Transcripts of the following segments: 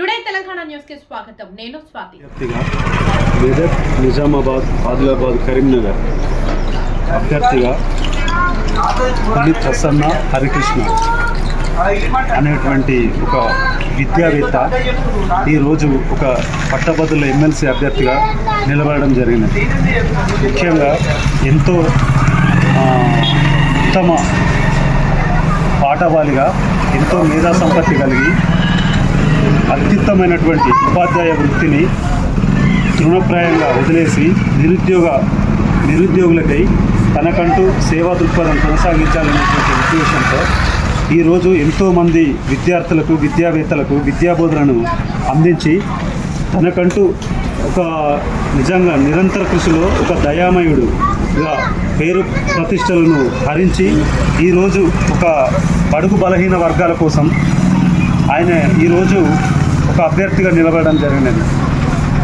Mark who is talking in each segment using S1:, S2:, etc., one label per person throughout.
S1: Today Telangana న్యూస్కి స్వాగతం. నేను స్వాతి.
S2: మెదక్ నిజామాబాద్ ఆదిలాబాద్ కరీంనగర్ అభ్యర్థిగా పులి ప్రసన్న హరికృష్ణ అనేటువంటి ఒక విద్యావేత్త ఈరోజు ఒక పట్టభద్రుల ఎమ్మెల్సీ అభ్యర్థిగా నిలబడడం జరిగింది. ముఖ్యంగా ఎంతో ఉత్తమ పాఠవాలిగా ఎంతో మేధా సంపత్తి కలిగి అత్యుత్తమైనటువంటి ఉపాధ్యాయ వృత్తిని తృణప్రాయంగా వదిలేసి నిరుద్యోగ నిరుద్యోగులకై తనకంటూ సేవా దృక్పథం కొనసాగించాలనేటువంటి ఉద్దేశంతో ఈరోజు ఎంతోమంది విద్యార్థులకు విద్యావేత్తలకు విద్యాబోధనను అందించి తనకంటూ ఒక నిజంగా నిరంతర కృషిలో ఒక దయామయుడుగా పేరు ప్రతిష్టలను హరించి ఈరోజు ఒక బడుగు బలహీన వర్గాల కోసం ఆయన ఈరోజు ఒక అభ్యర్థిగా నిలబడడం జరిగినది.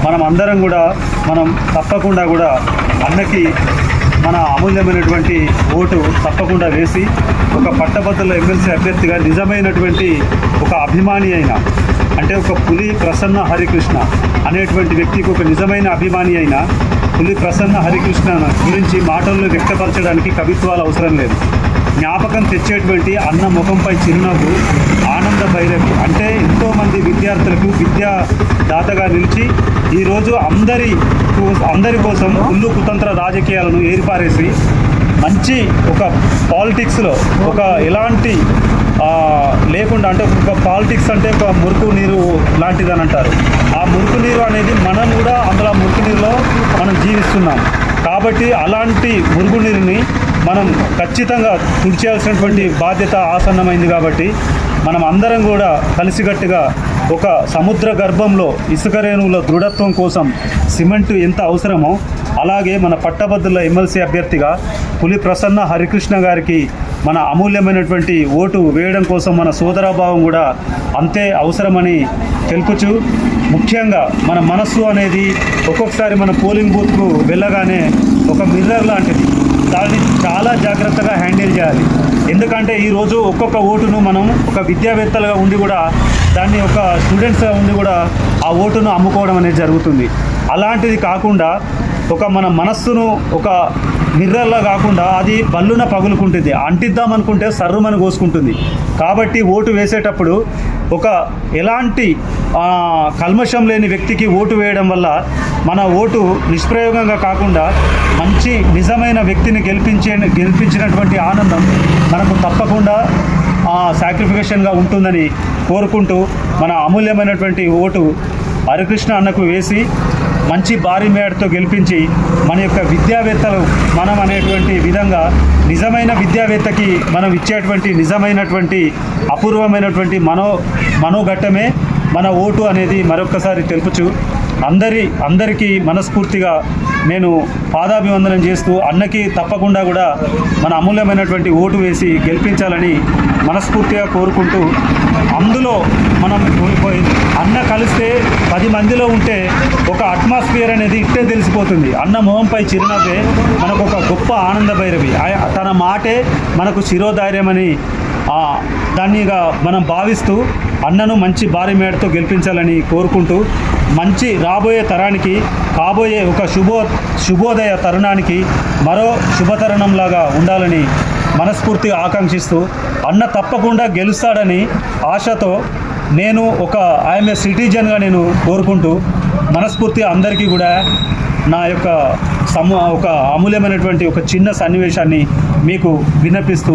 S2: మనం అందరం కూడా మనం తప్పకుండా కూడా అన్నకి మన అమూల్యమైనటువంటి ఓటు తప్పకుండా వేసి ఒక పట్టభద్రుల ఎమ్మెల్సీ అభ్యర్థిగా నిజమైనటువంటి ఒక అభిమాని అయిన అంటే ఒక పులి ప్రసన్న హరికృష్ణ అనేటువంటి వ్యక్తికి ఒక నిజమైన అభిమాని అయిన పులి ప్రసన్న హరికృష్ణ గురించి మాటల్లో వ్యక్తపరచడానికి కవిత్వాలు అవసరం లేదు. జ్ఞాపకం తెచ్చేటువంటి అన్న ముఖంపై చిరునవ్వు ఆనంద భైరవి. అంటే ఎంతోమంది విద్యార్థులకు విద్యా దాతగా నిలిచి ఈరోజు అందరి అందరి కోసం ఉల్లు కుతంత్ర రాజకీయాలను ఏర్పారేసి మంచి ఒక పాలిటిక్స్లో ఒక ఎలాంటి లేకుండా అంటే ఒక పాలిటిక్స్ అంటే ఒక మురుకు నీరు లాంటిదని అంటారు. ఆ మురుకు నీరు అనేది మనం కూడా అందులో మురుకు నీరులో మనం జీవిస్తున్నాం. కాబట్టి అలాంటి మురుగు నీరుని మనం ఖచ్చితంగా తుడిచేయాల్సినటువంటి బాధ్యత ఆసన్నమైంది కాబట్టి మనం అందరం కూడా కలిసికట్టుగా ఒక సముద్ర గర్భంలో ఇసుక రేణువుల దృఢత్వం కోసం సిమెంట్ ఎంత అవసరమో అలాగే మన పట్టభద్రుల ఎమ్మెల్సీ అభ్యర్థిగా పులి ప్రసన్న హరికృష్ణ గారికి మన అమూల్యమైనటువంటి ఓటు వేయడం కోసం మన సోదరాభావం కూడా అంతే అవసరమని తెలుపుచు ముఖ్యంగా మన మనస్సు అనేది ఒక్కొక్కసారి మన పోలింగ్ బూత్కు వెళ్ళగానే ఒక మిర్రర్ లాంటిది. దాన్ని చాలా జాగ్రత్తగా హ్యాండిల్ చేయాలి. ఎందుకంటే ఈరోజు ఒక్కొక్క ఓటును మనం ఒక విద్యావేత్తలుగా ఉండి కూడా దాన్ని ఒక స్టూడెంట్స్గా ఉండి కూడా ఆ ఓటును అమ్ముకోవడం అనేది జరుగుతుంది. అలాంటిది కాకుండా ఒక మన మనస్సును ఒక మిర్రర్లా కాకుండా అది బల్లున పగులుకుంటుంది. అంటిద్దాం అనుకుంటే సర్రుమని కోసుకుంటుంది. కాబట్టి ఓటు వేసేటప్పుడు ఒక ఎలాంటి కల్మషం లేని వ్యక్తికి ఓటు వేయడం వల్ల మన ఓటు నిష్ప్రయోగంగా కాకుండా మంచి నిజమైన వ్యక్తిని గెలిపించే గెలిపించినటువంటి ఆనందం మనకు తప్పకుండా సాక్రిఫికేషన్గా ఉంటుందని కోరుకుంటూ మన అమూల్యమైనటువంటి ఓటు హరికృష్ణ అన్నకు వేసి మంచి భారీ మేడతో గెలిపించి మన యొక్క విద్యావేత్తలు మనం అనేటువంటి విధంగా నిజమైన విద్యావేత్తకి మనం ఇచ్చేటువంటి నిజమైనటువంటి అపూర్వమైనటువంటి మనో మనోఘట్టమే మన ఓటు అనేది మరొక్కసారి తెలుపుచు అందరి అందరికీ మనస్ఫూర్తిగా నేను పాదాభివందనం చేస్తూ అన్నకి తప్పకుండా కూడా మన అమూల్యమైనటువంటి ఓటు వేసి గెలిపించాలని మనస్ఫూర్తిగా కోరుకుంటూ అందులో మనం కోల్పోయింది అన్న కలిస్తే పది మందిలో ఉంటే ఒక అట్మాస్ఫియర్ అనేది ఇట్టే తెలిసిపోతుంది. అన్న మొహంపై చిరునవ్వే మనకు ఒక గొప్ప ఆనంద భైరవి. తన మాటే మనకు శిరోధైర్యమని దాన్ని దాన్నిగా మనం భావిస్తూ అన్నను మంచి భారీ మేడతో గెలిపించాలని కోరుకుంటూ మంచి రాబోయే తరానికి కాబోయే ఒక శుభో శుభోదయ తరుణానికి మరో శుభతరుణంలాగా ఉండాలని మనస్ఫూర్తిగా ఆకాంక్షిస్తూ అన్న తప్పకుండా గెలుస్తాడని ఆశతో నేను ఒక ఐఎమ్ ఏ సిటిజన్గా నేను కోరుకుంటూ మనస్ఫూర్తిగా అందరికీ కూడా నా యొక్క సమ ఒక అమూల్యమైనటువంటి ఒక చిన్న సన్నివేశాన్ని మీకు విన్నపిస్తూ